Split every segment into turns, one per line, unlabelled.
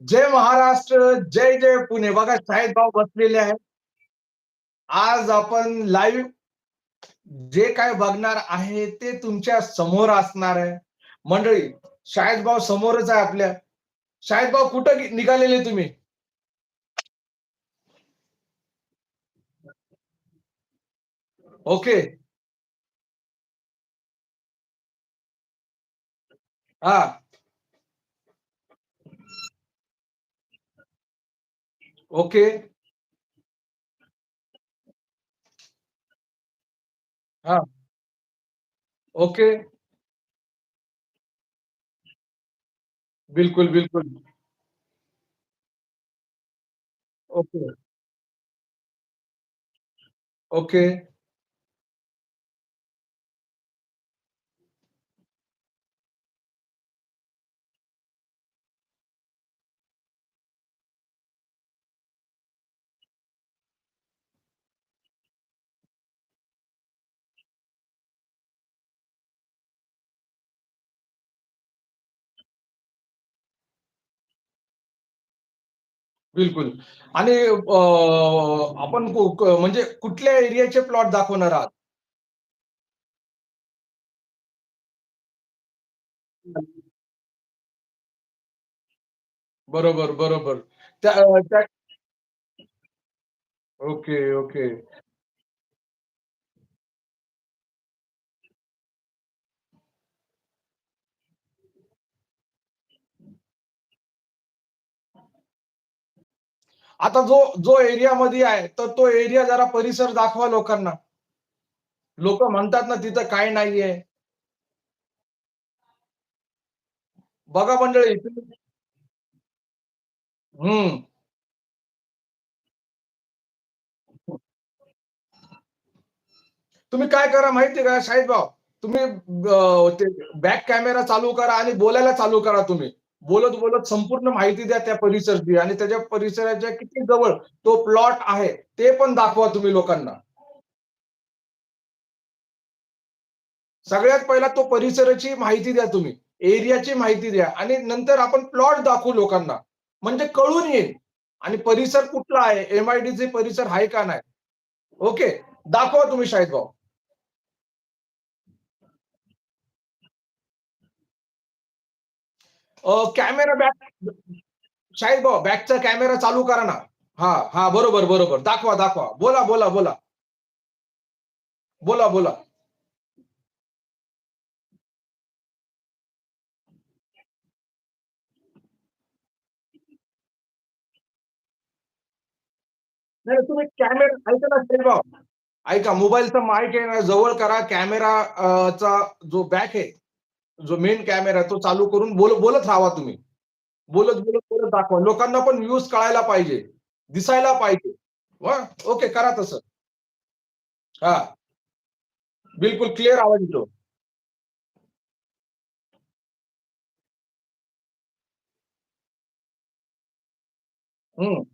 जय महाराष्ट्र जय जय पुणे. बघा शाहीद भाऊ बसलेले आहेत. आज आपण लाईव्ह जे काय बघणार आहे ते तुमच्यासमोर असणार आहे. मंडळी शाहिद भाऊ समोरच आहे आपल्या. शाहिद भाऊ कुठं निघालेले तुम्ही? ओके. हा. ओके हा ओके बिलकुल बिलकुल ओके ओके बिलकुल. आणि अं, आपण कु- क- म्हणजे कुठल्या एरियाचे प्लॉट दाखवणार आहात? बरोबर बरोबर. त्या त्या- ओके ओके. आता जो जो एरिया मध्ये आहे तर तो एरिया जरा परिसर दाखवा लोकांना. लोक म्हणतात ना तिथं काय नाहीये. बघा मंडळी हम्म. तुम्ही काय करा माहितीये का शाहिद भाऊ तुम्ही ते बॅक कॅमेरा चालू करा आणि बोलायला चालू करा तुम्ही. बोलत बोलत संपूर्ण माहिती द्या त्या परिसरची आणि त्याच्या परिसराच्या किती जवळ तो प्लॉट आहे ते पण दाखवा तुम्ही लोकांना. सगळ्यात पहिला तो परिसराची माहिती द्या तुम्ही एरियाची माहिती द्या आणि नंतर आपण प्लॉट दाखवू लोकांना. म्हणजे कळून येईल आणि परिसर कुठला आहे एमआयडीचे परिसर आहे का नाही. ओके दाखवा तुम्ही शाहिद भाऊ. कॅमेरा बॅक शाहिद भाऊ बॅकचा कॅमेरा चालू करा ना. हा हा बरोबर बरोबर. दाखवा दाखवा. बोला बोला बोला. बोला बोला. नाही तुम्ही कॅमेरा ऐका ना शाहिद भाऊ. ऐका मोबाईलचा माईक आहे ना जवळ करा. कॅमेरा चा जो बॅक आहे जो मेन कॅमेरा तो चालू करून बोल बोलत राहा तुम्ही. बोलत बोलत बोलत दाखवा. लोकांना पण व्ह्यूज कळायला पाहिजे. दिसायला पाहिजे. वा ओके करा तसं. हा. बिलकुल क्लिअर आवाज येतो. हम्म.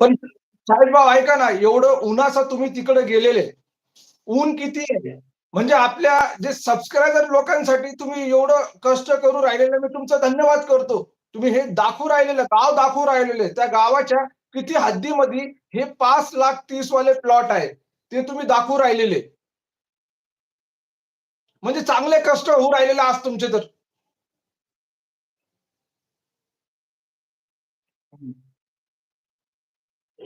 पण साहेबराव ऐका ना एवढं उन्हाचा तुम्ही तिकडे गेलेले ऊन किती आहे म्हणजे आपल्या जे सबस्क्रायबर लोकांसाठी तुम्ही एवढं कष्ट करू राहिलेलं मी तुमचा धन्यवाद करतो. तुम्ही हे दाखवू राहिलेलं गाव दाखवू राहिलेले. त्या गावाच्या किती हद्दीमध्ये हे पाच लाख तीस वाले प्लॉट आहे. ते तुम्ही दाखवू राहिलेले. म्हणजे चांगले कष्ट होऊ राहिलेले आज तुमचे तर.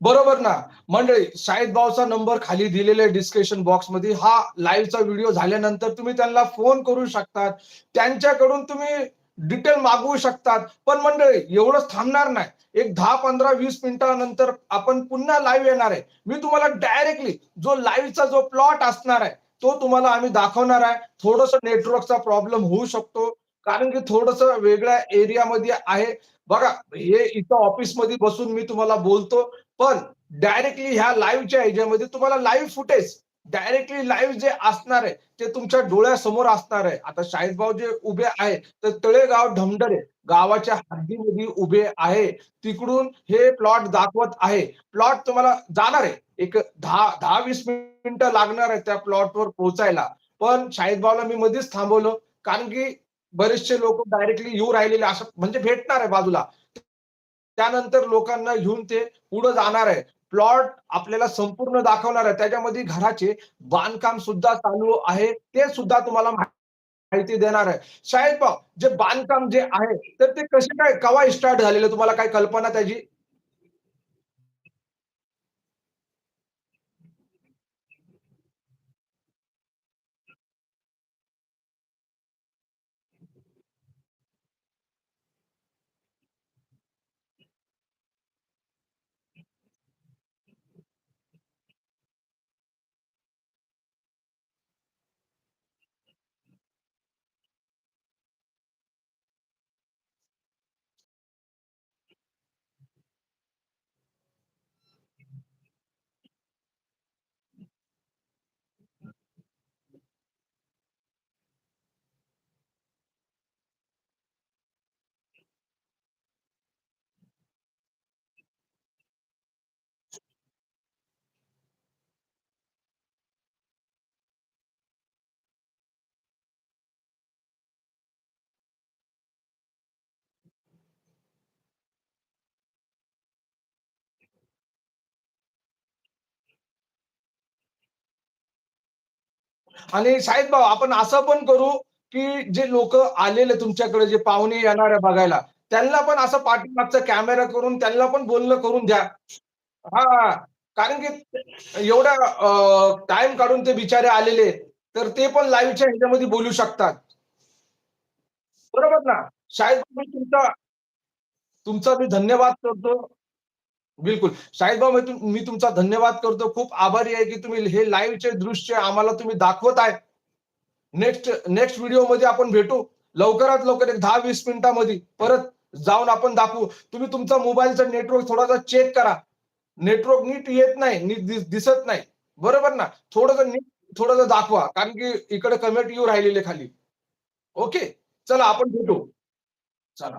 बरोबर ना. मंडळी शाहिद भाऊचा नंबर खाली दिलेला आहे डिस्क्रिप्शन बॉक्समध्ये. हा लाईव्हचा व्हिडिओ झाल्यानंतर तुम्ही त्यांना फोन करू शकतात. त्यांच्याकडून तुम्ही डिटेल मागवू शकतात. पण मंडळी एवढंच थांबणार नाही. एक दहा पंधरा वीस मिनिटानंतर आपण पुन्हा लाईव्ह येणार आहे. मी तुम्हाला डायरेक्टली जो लाईव्हचा जो प्लॉट असणार आहे, तो तुम्हाला आम्ही दाखवणार आहे. थोडस नेटवर्कचा प्रॉब्लेम होऊ शकतो. कारण की थोडस वेगळ्या एरियामध्ये आहे. बघा, हे इथं ऑफिसमध्ये बसून मी तुम्हाला बोलतो. पण डायरेक्टली ह्या लाईव्हच्या ह्याच्यामध्ये तुम्हाला लाईव्ह फुटेज डायरेक्टली लाईव्ह जे असणार आहे, ते तुमच्या डोळ्यासमोर असणार आहे. आता शाहिदभाऊ जे उभे आहे, तर तळेगाव ढमढरे गावाच्या हद्दीमध्ये उभे आहे. तिकडून हे प्लॉट दाखवत आहे. प्लॉट तुम्हाला जाणार आहे. एक दहा दहा वीस मिनिटं लागणार आहे त्या प्लॉटवर पोहोचायला. पण शाहिदभाऊला मी मध्येच थांबवलं. कारण की बरेचसे लोक डायरेक्टली येऊ राहिलेले असं म्हणजे भेटणार आहे बाजूला. त्यानंतर लोकांना घेऊन ते पुढे जाणार आहे. प्लॉट आपल्याला संपूर्ण दाखवणार आहे. त्याच्यामध्ये घराचे बांधकाम सुद्धा चालू आहे. ते सुद्धा तुम्हाला माहिती देणार आहे. शाहिद भाऊ, जे बांधकाम जे आहे, तर ते कसे काय केव्हा स्टार्ट झालेलं तुम्हाला काही कल्पना त्याची? आणि साहेब भाऊ आपण असं पण करू, की जे लोक आलेले तुमच्याकडे जे पाहुणे येणार आहे बघायला, त्यांना पण असं पाठीमागचा कॅमेरा करून त्यांना पण बोलणं करून द्या. हा कारण की एवढा टाइम काढून ते बिचारे आलेले, तर ते पण लाईव्हच्या ह्याच्यामध्ये बोलू शकतात. बरोबर ना? शाहिद तुमचा तुमचा मी धन्यवाद करतो. बिलकुल. शाहिद भाऊ मी मी तुमचा धन्यवाद करतो. खूप आभारी आहे, की तुम्ही हे लाईव्हचे दृश्य आम्हाला तुम्ही दाखवत आहे. नेक्स्ट नेक्स्ट व्हिडिओमध्ये आपण भेटू. लवकरात लवकर एक दहा वीस मिनिटांमध्ये परत जाऊन आपण दाखवू. तुम्ही तुमचा मोबाईलचा नेटवर्क थोडासा चेक करा. नेटवर्क नीट येत नाही, नीट दिसत नाही. बरोबर ना? थोडस नीट थोडस दाखवा. कारण की इकडे कमेंट येऊ राहिलेले खाली. ओके. चला आपण भेटू. चला.